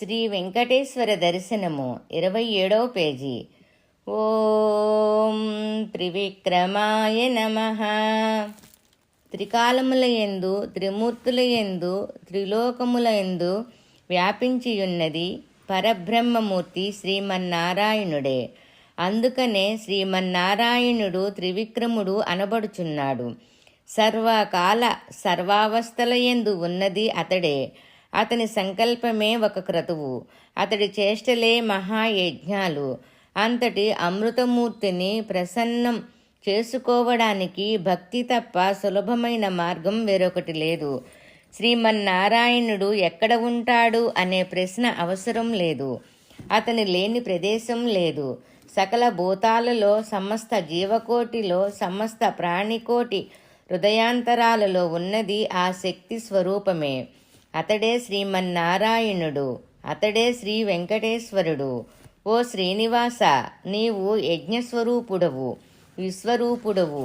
శ్రీ వెంకటేశ్వర దర్శనము ఇరవై ఏడవ పేజీ. ఓం త్రివిక్రమాయ నమ. త్రికాలముల యందు త్రిమూర్తుల యందు త్రిలోకముల ఎందు వ్యాపించియున్నది పరబ్రహ్మమూర్తి శ్రీమన్నారాయణుడే. అందుకనే శ్రీమన్నారాయణుడు త్రివిక్రముడు అనబడుచున్నాడు. సర్వకాల సర్వావస్థల ఎందు ఉన్నది అతడే. అతని సంకల్పమే ఒక క్రతువు. అతడి చేష్టలే మహాయజ్ఞాలు. అంతటి అమృతమూర్తిని ప్రసన్నం చేసుకోవడానికి భక్తి తప్ప సులభమైన మార్గం వేరొకటి లేదు. శ్రీమన్నారాయణుడు ఎక్కడ ఉంటాడు అనే ప్రశ్న అవసరం లేదు. అతని లేని ప్రదేశం లేదు. సకల భూతాలలో సమస్త జీవకోటిలో సమస్త ప్రాణికోటి హృదయాంతరాలలో ఉన్నది ఆ శక్తి స్వరూపమే. అతడే శ్రీమన్నారాయణుడు అతడే శ్రీ వెంకటేశ్వరుడు ఓ శ్రీనివాస నీవు యజ్ఞస్వరూపుడవు విశ్వరూపుడవు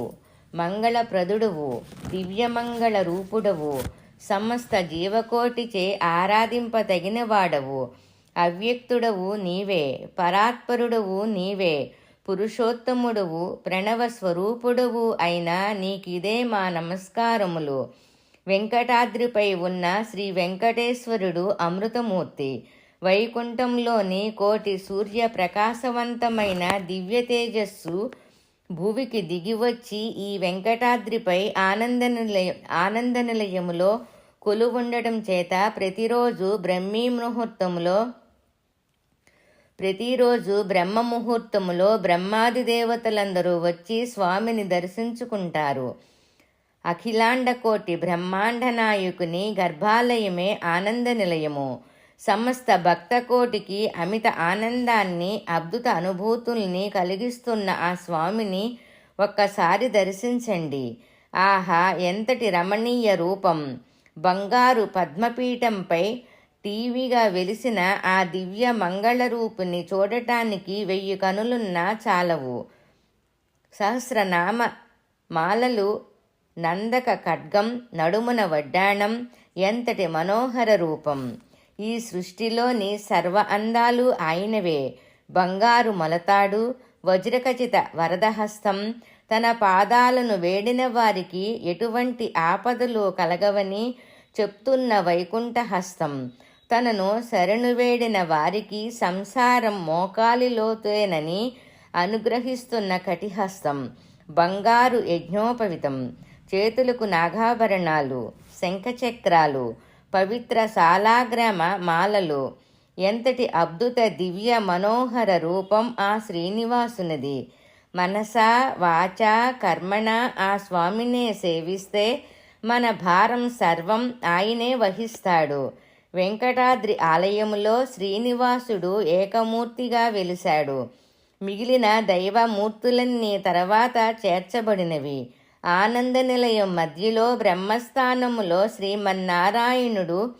మంగళప్రదుడువు దివ్యమంగళ రూపుడవు సమస్త జీవకోటిచే ఆరాధింపతగిన వాడవు అవ్యక్తుడవు నీవే పరాత్పరుడవు నీవే పురుషోత్తముడవు ప్రణవ స్వరూపుడవు అయినా నీకిదే మా నమస్కారములు. వెంకటాద్రిపై ఉన్న శ్రీ వెంకటేశ్వరుడు అమృతమూర్తి. వైకుంఠంలోని కోటి సూర్య ప్రకాశవంతమైన దివ్య తేజస్సు భూమికి దిగివచ్చి ఈ వెంకటాద్రిపై ఆనందనిలయ ఆనందనిలయములో ఆనంద కొలువుండటం చేత ప్రతిరోజు బ్రహ్మీ ముహూర్తములో ప్రతిరోజు బ్రహ్మ ముహూర్తములో బ్రహ్మాది దేవతలందరూ వచ్చి స్వామిని దర్శించుకుంటారు. అఖిలాండ కోటి బ్రహ్మాండ నాయకుని గర్భాలయమే ఆనంద నిలయము. సమస్త భక్తకోటికి అమిత ఆనందాన్ని అద్భుత అనుభూతుల్ని కలిగిస్తున్న ఆ స్వామిని ఒక్కసారి దర్శించండి. ఆహా ఎంతటి రమణీయ రూపం! బంగారు పద్మపీఠంపై టీవీగా వెలిసిన ఆ దివ్య మంగళ రూపుని చూడటానికి వెయ్యి కనులున్నా చాలవు. సహస్రనామ మాలలు నందక ఖడ్గం నడుమున వడ్డాణం ఎంతటి మనోహర రూపం. ఈ సృష్టిలోని సర్వ అందాలు ఆయనవే. బంగారు మొలతాడు వజ్రఖచిత వరదహస్తం తన పాదాలను వేడిన వారికి ఎటువంటి ఆపదలు కలగవని చెప్తున్న వైకుంఠ హస్తం తనను శరణు వేడిన వారికి సంసారం మోకాలిలోతేనని అనుగ్రహిస్తున్న కటిహస్తం. బంగారు యజ్ఞోపవితం. చేతులకు నాగాభరణాలు శంఖచక్రాలు పవిత్ర శాలాగ్రామ మాలలు ఎంతటి అద్భుత దివ్య మనోహర రూపం ఆ శ్రీనివాసునిది. మనసా వాచ కర్మణ ఆ స్వామినే సేవిస్తే మన భారం సర్వం ఆయనే వహిస్తాడు. వెంకటాద్రి ఆలయములో శ్రీనివాసుడు ఏకమూర్తిగా వెలిశాడు. మిగిలిన దైవమూర్తులన్నీ తర్వాత చేర్చబడినవి. ఆనంద నిలయం మధ్యలో బ్రహ్మస్థానములో శ్రీమన్నారాయణుడు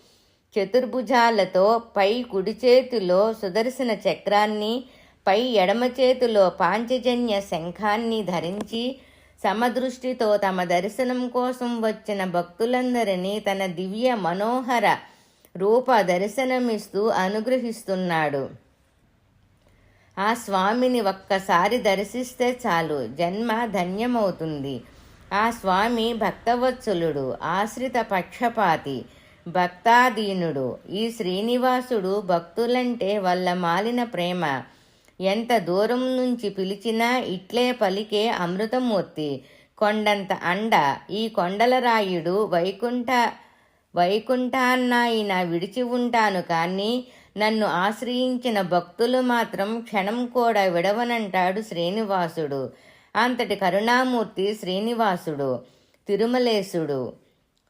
చతుర్భుజాలతో పై కుడి చేతిలో సుదర్శన చక్రాన్ని పై ఎడమ చేతిలో పాంచజన్య శంఖాన్ని ధరించి సమదృష్టితో తమ దర్శనం కోసం వచ్చిన భక్తులందరినీ తన దివ్య మనోహర రూప దర్శనమిస్తూ అనుగ్రహిస్తున్నాడు. ఆ స్వామిని ఒక్కసారి దర్శిస్తే చాలు జన్మ ధన్యమవుతుంది. ఆ స్వామి భక్తవత్సలుడు ఆశ్రిత పక్షపాతి భక్తాధీనుడు. ఈ శ్రీనివాసుడు భక్తులంటే వల్ల మాలిన ప్రేమ. ఎంత దూరం నుంచి పిలిచినా ఇట్లే పలికే అమృతమూర్తి. కొండంత అండ. ఈ కొండల రాయుడు వైకుంఠ వైకుంఠాన్నాయన విడిచి ఉంటాను కానీ నన్ను ఆశ్రయించిన భక్తులు మాత్రం క్షణం కూడా విడవనంటాడు శ్రీనివాసుడు. అంతటి కరుణామూర్తి శ్రీనివాసుడు తిరుమలేశుడు.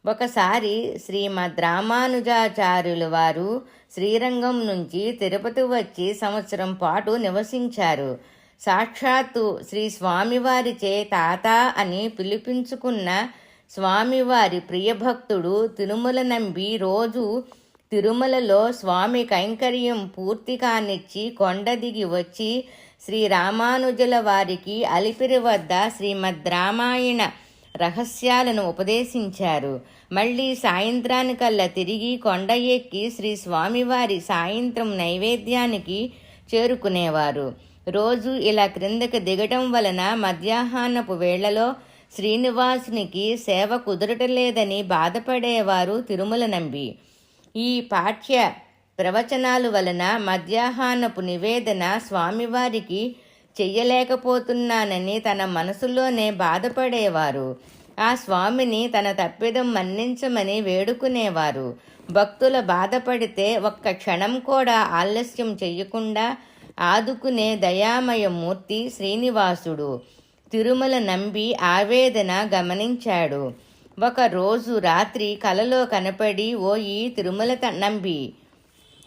ఒకసారి శ్రీమద్ రామానుజాచార్యులు వారు శ్రీరంగం నుంచి తిరుపతి వచ్చి సంవత్సరం పాటు నివసించారు. సాక్షాత్తు శ్రీ స్వామివారిచే తాత అని పిలిపించుకున్న స్వామివారి ప్రియభక్తుడు తిరుమల నంబి రోజు తిరుమలలో స్వామి కైంకర్యం పూర్తి కానిచ్చి కొండ దిగి వచ్చి శ్రీ రామానుజుల వారికి అలిపిరి వద్ద శ్రీమద్ రామాయణ రహస్యాలను ఉపదేశించారు. మళ్ళీ సాయంత్రానికల్లా తిరిగి కొండ ఎక్కి శ్రీ స్వామివారి సాయంత్రం నైవేద్యానికి చేరుకునేవారు. రోజు ఇలా క్రిందకి దిగటం వలన మధ్యాహ్నపు వేళలో శ్రీనివాసునికి సేవ కుదరటలేదని బాధపడేవారు తిరుమల నంబి. ఈ పాఠ్య ప్రవచనాలు వలన మధ్యాహ్నపు నివేదన స్వామివారికి చెయ్యలేకపోతున్నానని తన మనసులోనే బాధపడేవారు. ఆ స్వామిని తన తప్పిదం మన్నించమని వేడుకునేవారు. భక్తుల బాధపడితే ఒక్క క్షణం కూడా ఆలస్యం చెయ్యకుండా ఆదుకునే దయామయ మూర్తి శ్రీనివాసుడు తిరుమల నంబి ఆవేదన గమనించాడు. ఒక రోజు రాత్రి కలలో కనపడి ఓ ఈ తిరుమల త- నంబి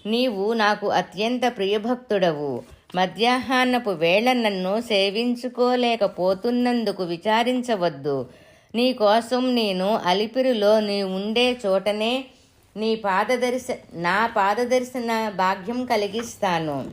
నీవు నాకు అత్యంత ప్రియభక్తుడవు. మధ్యాహ్నపు వేళ నన్ను సేవించుకోలేకపోతున్నందుకు విచారించవద్దు. నీకోసం నేను అలిపిరిలో నీ ఉండే చోటనే నీ పాదదర్శ నా పాదదర్శన భాగ్యం కలిగిస్తాను.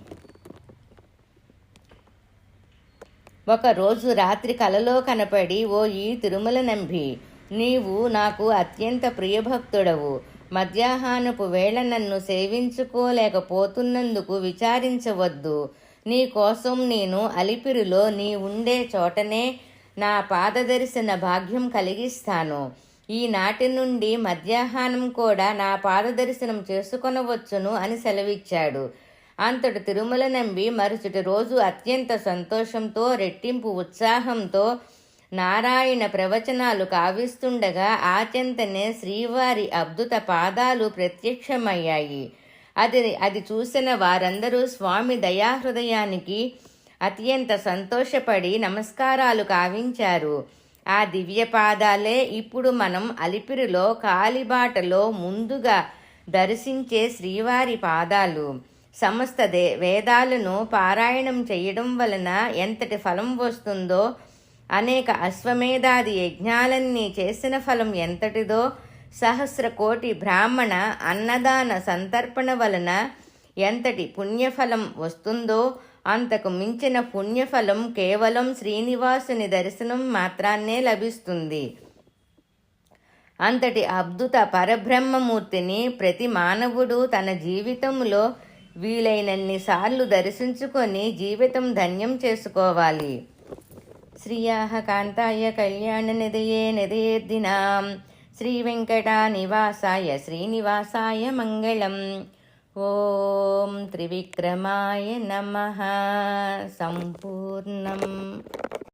ఒకరోజు రాత్రి కలలో కనపడి ఓ ఈ తిరుమల నంభి నీవు నాకు అత్యంత ప్రియభక్తుడవు. మధ్యాహ్నపు వేళ నన్ను సేవించుకోలేకపోతున్నందుకు విచారించవద్దు. నీ కోసం నేను అలిపిరిలో నీ ఉండే చోటనే నా పాదదర్శన భాగ్యం కలిగిస్తాను. ఈనాటి నుండి మధ్యాహ్నం కూడా నా పాదదర్శనం చేసుకొనవచ్చును అని సెలవిచ్చాడు. అంతటి తిరుమల నంబి మరుసటి రోజు అత్యంత సంతోషంతో రెట్టింపు ఉత్సాహంతో నారాయణ ప్రవచనాలు కావిస్తుండగా ఆచెంతనే శ్రీవారి అద్భుత పాదాలు ప్రత్యక్షమయ్యాయి. అది అది చూసిన వారందరూ స్వామి దయాహృదయానికి అత్యంత సంతోషపడి నమస్కారాలు కావించారు. ఆ దివ్య పాదాలే ఇప్పుడు మనం అలిపిరిలో కాలిబాటలో ముందుగా దర్శించే శ్రీవారి పాదాలు. సమస్తదే వేదాలను పారాయణం చేయడం వలన ఎంతటి ఫలం వస్తుందో అనేక అశ్వమేధాది యజ్ఞాలన్నీ చేసిన ఫలం ఎంతటిదో సహస్ర కోటి బ్రాహ్మణ అన్నదాన సంతర్పణ వలన ఎంతటి పుణ్యఫలం వస్తుందో అంతకు మించిన పుణ్యఫలం కేవలం శ్రీనివాసుని దర్శనం మాత్రాన్నే లభిస్తుంది. అంతటి అద్భుత పరబ్రహ్మమూర్తిని ప్రతి మానవుడు తన జీవితంలో వీలైనన్ని సార్లు దర్శించుకొని జీవితం ధన్యం చేసుకోవాలి. శ్రియాహ కాంతాయ కళ్యాణ నిధయే నిధయేర్దినాం శ్రీ వెంకటానివాసాయ శ్రీనివాసాయ మంగళం ఓం త్రివిక్రమాయ నమ సంపూర్ణం